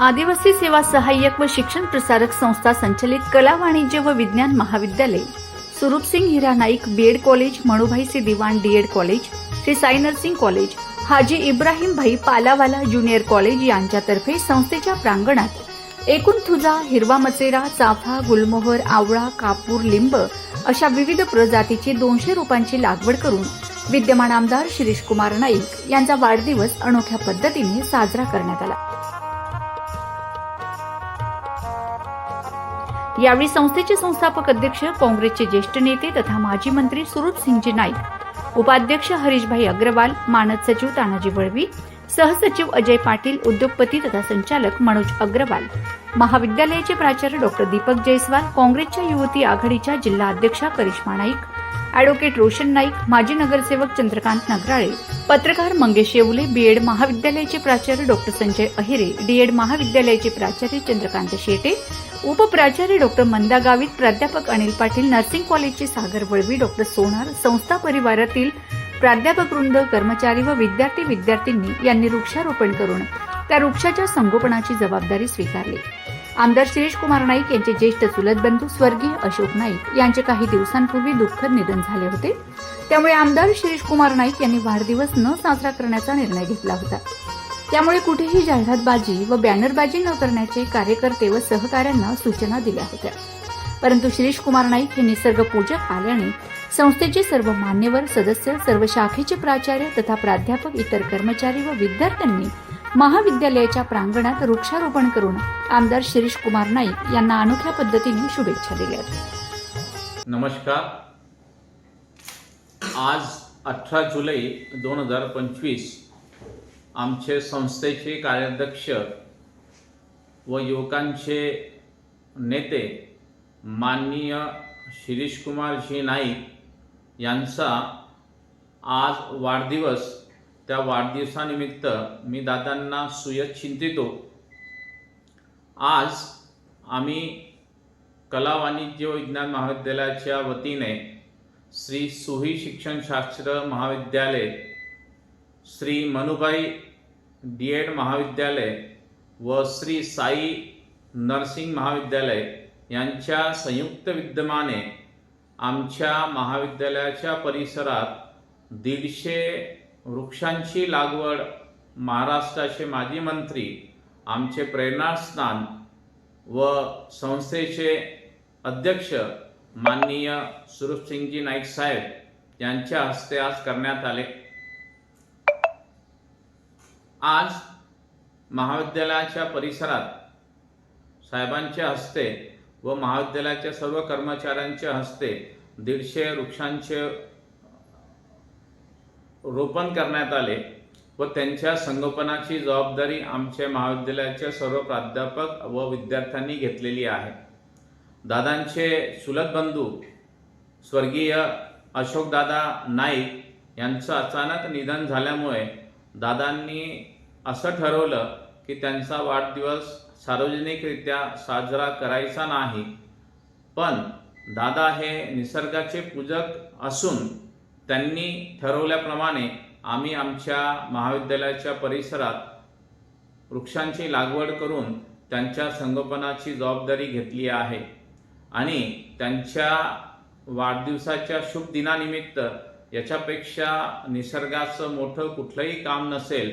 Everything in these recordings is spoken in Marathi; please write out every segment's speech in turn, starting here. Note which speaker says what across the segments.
Speaker 1: आदिवासी सेवा सहाय्यक व शिक्षण प्रसारक संस्था संचलित कला वाणिज्य व विज्ञान महाविद्यालय. Surupsingh Hira Naik B.Ed college मणुभाईसी Diwan DEd college Shri Sai nursing college Haji Ibrahim Bhai Palawala junior college यांच्यातर्फे संस्थेच्या प्रांगणात. एकूण थुजा हिरवा मचेरा चाफा गुलमोहर आवळा कापूर लिंब अशा विविध प्रजातीची दोनशे रोपांची लागवड करून विद्यमान आमदार शिरीष कुमार नाईक यांचा वाढदिवस अनोख्या पद्धतीने साजरा करण्यात आला. यावेळी संस्थेचे संस्थापक अध्यक्ष काँग्रेसचे ज्येष्ठ नेते तथा माजी मंत्री सुरुप सिंगजी नाईक उपाध्यक्ष हरीशभाई अग्रवाल मानद सचिव तानाजी वळवी सहसचिव अजय पाटील उद्योगपती तथा संचालक मनोज अग्रवाल महाविद्यालयाचे प्राचार्य डॉक्टर दीपक जयस्वाल काँग्रेसच्या युवती आघाडीच्या जिल्हा अध्यक्षा करिश्मा नाईक अॅडव्होकेट रोशन नाईक माजी नगरसेवक चंद्रकांत नगराळे पत्रकार मंगेश येवले बीएड महाविद्यालयाचे प्राचार्य डॉक्टर संजय अहिरे डीएड महाविद्यालयाचे प्राचार्य चंद्रकांत शेटे उपप्राचार्य डॉक्टर मंदा गावित प्राध्यापक अनिल पाटील नर्सिंग कॉलेजचे सागर वळवी डॉक्टर सोनार संस्था परिवारातील प्राध्यापक वृंद कर्मचारी व विद्यार्थी विद्यार्थ्यांनी यांनी वृक्षारोपण करून त्या वृक्षाच्या संगोपनाची जबाबदारी स्वीकारली. आमदार शिरीष कुमार नाईक यांचे ज्येष्ठ चुलत बंधू स्वर्गीय अशोक नाईक यांचे काही दिवसांपूर्वी दुःखद निधन झाले होते. त्यामुळे आमदार शिरीष कुमार नाईक यांनी वाढदिवस न साजरा करण्याचा निर्णय घेतला होता. त्यामुळे कुठेही जाहिरातबाजी व बॅनरबाजी न करण्याचे कार्यकर्ते व सहकाऱ्यांना सूचना दिल्या होत्या. परंतु शिरीष कुमार नाईक हे निसर्ग पूजक आल्याने संस्थेचे सर्व मान्यवर सदस्य सर्व शाखेचे प्राचार्य तथा प्राध्यापक इतर कर्मचारी व विद्यार्थ्यांनी महाविद्यालयाच्या प्रांगणात वृक्षारोपण करून आमदार शिरीष कुमार नाईक यांना अनोख्या पद्धतीने शुभेच्छा दिल्या
Speaker 2: नमस्कार. आज अठरा जुलै दोन हजार पंचवीस आमचे संस्थेचे कार्याध्यक्ष व युवकांचे नेते माननीय शिरीषकुमारजी नाईक यांचा आज वाढदिवस त्या वाढदिवसानिमित्त मी दादांना सुयत चिंतितो आज आम्ही कला वाणिज्य विज्ञान महाविद्यालयाच्या वतीने श्री सुही शिक्षणशास्त्र महाविद्यालय श्री मनुबाई डी एड महाविद्यालय व श्री साई नर्सिंग महाविद्यालय यांच्या संयुक्त विद्यमाने आमच्या महाविद्यालयाच्या परिसरात दीडशे वृक्षांची लागवड महाराष्ट्राचे माजी मंत्री आमचे प्रेरणास्थान व संस्थेचे अध्यक्ष माननीय सुरूपसिंगजी नाईक साहेब यांच्या हस्ते आज करण्यात आले. आज महाविद्यालयाच्या परिसरात साहेबांच्या हस्ते व महाविद्यालयाच्या सर्व कर्मचाऱ्यांच्या हस्ते दीडशे वृक्षांचे रोपण करण्यात आले व त्यांच्या संगोपनाची जबाबदारी आमच्या महाविद्यालयाचे सर्व प्राध्यापक व विद्यार्थ्यांनी घेतलेली आहे. दादांचे सुलत बंधू स्वर्गीय अशोकदादा नाईक यांचं अचानक निधन झाल्यामुळे दादांनी असं ठरवलं की त्यांचा वाढदिवस सार्वजनिकरित्या साजरा करायचा नाही. पण दादा हे निसर्गाचे पूजक असून त्यांनी ठरवल्याप्रमाणे आम्ही आमच्या महाविद्यालयाच्या परिसरात वृक्षांची लागवड करून त्यांच्या संगोपनाची जबाबदारी घेतली आहे. आणि त्यांच्या वाढदिवसाच्या शुभ दिनानिमित्त याच्यापेक्षा निसर्गाचं मोठं कुठलंही काम नसेल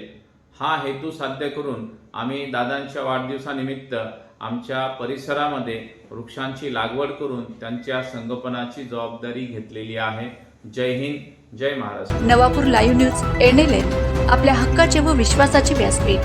Speaker 2: हा हेतू साध्य करून आम्ही दादांच्या वाढदिवसानिमित्त आमच्या परिसरामध्ये वृक्षांची लागवड करून त्यांच्या संगोपनाची जबाबदारी घेतलेली आहे. जय हिंद जय Maharashtra.
Speaker 1: Navapur live news NLN आपल्या हक्काचे व विश्वासाचे व्यासपीठ.